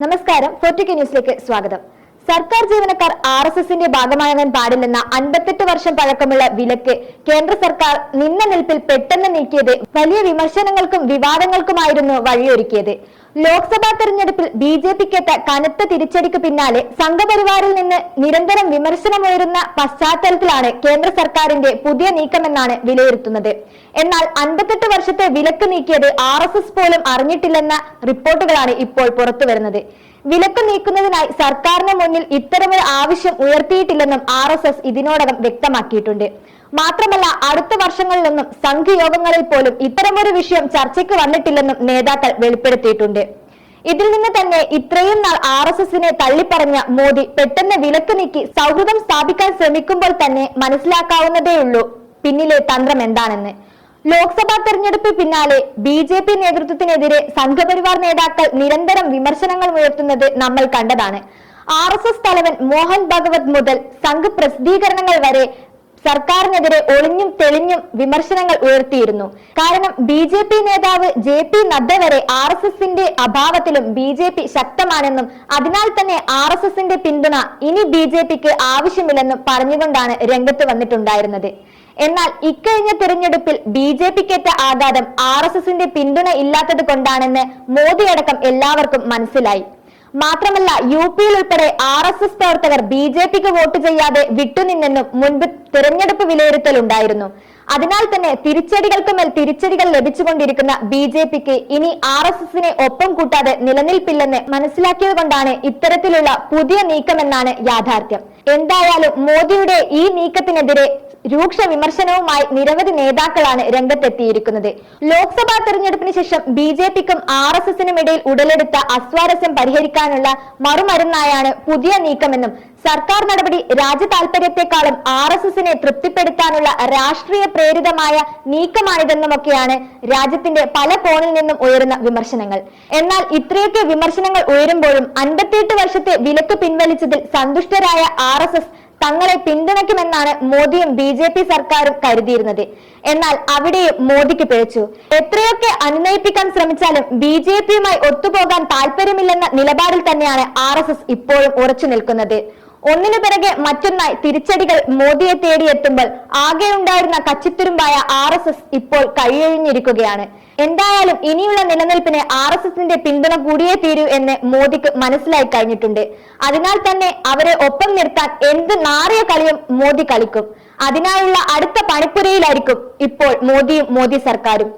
നമസ്കാരം ഫോർട്ടിക്ക ന്യൂസിലേക്ക് സ്വാഗതം. സർക്കാർ ജീവനക്കാർ ആർ എസ് എസിന്റെ ഭാഗമാകാൻ പാടില്ലെന്ന അൻപത്തെട്ട് വർഷം പഴക്കമുള്ള വിലക്ക് കേന്ദ്ര സർക്കാർ നിന്ന നിൽപ്പിൽ പെട്ടെന്ന് നീക്കിയത് വലിയ വിമർശനങ്ങൾക്കും വിവാദങ്ങൾക്കുമായിരുന്നു വഴിയൊരുക്കിയത്. ലോക്സഭാ തെരഞ്ഞെടുപ്പിൽ ബി ജെ പിക്കേറ്റ കനത്ത തിരിച്ചടിക്ക് പിന്നാലെ സംഘപരിവാറിൽ നിന്ന് നിരന്തരം വിമർശനമുയരുന്ന പശ്ചാത്തലത്തിലാണ് കേന്ദ്ര സർക്കാരിന്റെ പുതിയ നീക്കമെന്നാണ് വിലയിരുത്തുന്നത്. എന്നാൽ അൻപത്തെട്ട് വർഷത്തെ വിലക്ക് നീക്കിയത് ആർ എസ് എസ് പോലും അറിഞ്ഞിട്ടില്ലെന്ന റിപ്പോർട്ടുകളാണ് ഇപ്പോൾ പുറത്തുവരുന്നത് വിലക്ക് നീക്കുന്നതിനായി സർക്കാരിന് മുന്നിൽ ഇത്തരമൊരു ആവശ്യം ഉയർത്തിയിട്ടില്ലെന്നും ആർ ഇതിനോടകം വ്യക്തമാക്കിയിട്ടുണ്ട്. മാത്രമല്ല അടുത്ത വർഷങ്ങളിലൊന്നും സംഘയോഗങ്ങളിൽ പോലും ഇത്തരമൊരു വിഷയം ചർച്ചയ്ക്ക് വന്നിട്ടില്ലെന്നും നേതാക്കൾ വെളിപ്പെടുത്തിയിട്ടുണ്ട്. ഇതിൽ നിന്ന് തന്നെ ഇത്രയും നാൾ ആർ എസ് എസിനെ തള്ളിപ്പറഞ്ഞ മോദി പെട്ടെന്ന് വിലക്ക് നീക്കി സൗഹൃദം സ്ഥാപിക്കാൻ ശ്രമിക്കുമ്പോൾ തന്നെ മനസ്സിലാക്കാവുന്നതേയുള്ളൂ. പിന്നിലെ തന്ത്രം എന്താണെന്ന്. ലോക്സഭാ തെരഞ്ഞെടുപ്പ് പിന്നാലെ ബി ജെ പി നേതൃത്വത്തിനെതിരെ സംഘപരിവാർ നേതാക്കൾ നിരന്തരം വിമർശനങ്ങൾ ഉയർത്തുന്നത് നമ്മൾ കണ്ടതാണ്. ആർ എസ് എസ് തലവൻ മോഹൻ ഭഗവത് മുതൽ സംഘ് പ്രസിദ്ധീകരണങ്ങൾ വരെ സർക്കാരിനെതിരെ ഒളിഞ്ഞും തെളിഞ്ഞും വിമർശനങ്ങൾ ഉയർത്തിയിരുന്നു. കാരണം ബി ജെ പി നേതാവ് ജെ പി നദ്ദ വരെ ആർ എസ് എസിന്റെ അഭാവത്തിലും ബി ജെ പി ശക്തമാണെന്നും അതിനാൽ തന്നെ ആർ എസ് എസിന്റെ പിന്തുണ ഇനി ബി ജെ പിക്ക് ആവശ്യമില്ലെന്നും പറഞ്ഞുകൊണ്ടാണ് രംഗത്ത് വന്നിട്ടുണ്ടായിരുന്നത്. എന്നാൽ ഇക്കഴിഞ്ഞ തെരഞ്ഞെടുപ്പിൽ ബി ജെ പിക്കേറ്റ ആഘാതം ആർ എസ് എസിന്റെ പിന്തുണ ഇല്ലാത്തത് കൊണ്ടാണെന്ന് മോദിയടക്കം എല്ലാവർക്കും മനസ്സിലായി. മാത്രമല്ല യു പിയിൽ ഉൾപ്പെടെ ആർ എസ് എസ് പ്രവർത്തകർ ബി ജെ പിക്ക് വോട്ട് ചെയ്യാതെ വിട്ടുനിന്നെന്നും മുൻപ് തെരഞ്ഞെടുപ്പ് വിലയിരുത്തൽ ഉണ്ടായിരുന്നു അതിനാൽ തന്നെ തിരിച്ചടികൾക്ക് മേൽ തിരിച്ചടികൾ ലഭിച്ചുകൊണ്ടിരിക്കുന്ന ബി ജെ പിക്ക് ഇനി ആർ എസ് എസിനെ ഒപ്പം കൂട്ടാതെ നിലനിൽപ്പില്ലെന്ന് മനസ്സിലാക്കിയത് കൊണ്ടാണ് ഇത്തരത്തിലുള്ള പുതിയ നീക്കമെന്നാണ് യാഥാർത്ഥ്യം. എന്തായാലും മോദിയുടെ ഈ നീക്കത്തിനെതിരെ രൂക്ഷ വിമർശനവുമായി നിരവധി നേതാക്കളാണ് രംഗത്തെത്തിയിരിക്കുന്നത്. ലോക്സഭാ തെരഞ്ഞെടുപ്പിന് ശേഷം ബി ജെ പിക്കും ആർ എസ് എസിനും ഇടയിൽ ഉടലെടുത്ത അസ്വാരസ്യം പരിഹരിക്കാനുള്ള മറുമരുന്നായാണ് പുതിയ നീക്കമെന്നും സർക്കാർ നടപടി രാജ്യ താൽപര്യത്തെക്കാളും ആർ എസ് എസിനെ തൃപ്തിപ്പെടുത്താനുള്ള രാഷ്ട്രീയ പ്രേരിതമായ നീക്കമാണിതെന്നുമൊക്കെയാണ് രാജ്യത്തിന്റെ പല കോണിൽ നിന്നും ഉയരുന്ന വിമർശനങ്ങൾ. എന്നാൽ ഇത്രയൊക്കെ വിമർശനങ്ങൾ ഉയരുമ്പോഴും അൻപത്തിയെട്ട് വർഷത്തെ വിലക്ക് പിൻവലിച്ചതിൽ സന്തുഷ്ടരായ ആർ എസ് എസ് തങ്ങളെ പിന്തുണയ്ക്കുമെന്നാണ് മോദിയും ബി ജെ പി സർക്കാരും കരുതിയിരുന്നത്. എന്നാൽ അവിടെയും മോദിക്ക് പിഴച്ചു. എത്രയൊക്കെ അനുനയിപ്പിക്കാൻ ശ്രമിച്ചാലും ബി ജെ പിയുമായി ഒത്തുപോകാൻ താല്പര്യമില്ലെന്ന നിലപാടിൽ തന്നെയാണ് ആർ എസ് എസ് ഇപ്പോഴും ഉറച്ചു നിൽക്കുന്നത്. ഒന്നിനു പിറകെ മറ്റൊന്നായി തിരിച്ചടികൾ മോദിയെ തേടിയെത്തുമ്പോൾ ആകെ ഉണ്ടായിരുന്ന കച്ചിത്തുരുമ്പായ ആർ എസ് എസ് ഇപ്പോൾ കഴിയഴിഞ്ഞിരിക്കുകയാണ് എന്തായാലും ഇനിയുള്ള നിലനിൽപ്പിന് ആർ എസ് എസിന്റെ പിന്തുണ കൂടിയേ തീരൂ എന്ന് മോദിക്ക് മനസ്സിലായി കഴിഞ്ഞിട്ടുണ്ട്. അതിനാൽ തന്നെ അവരെ ഒപ്പം നിർത്താൻ എന്ത് നാറിയ കളിയും മോദി കളിക്കും. അതിനായുള്ള അടുത്ത പണിപ്പുരയിലായിരിക്കും ഇപ്പോൾ മോദിയും മോദി സർക്കാരും.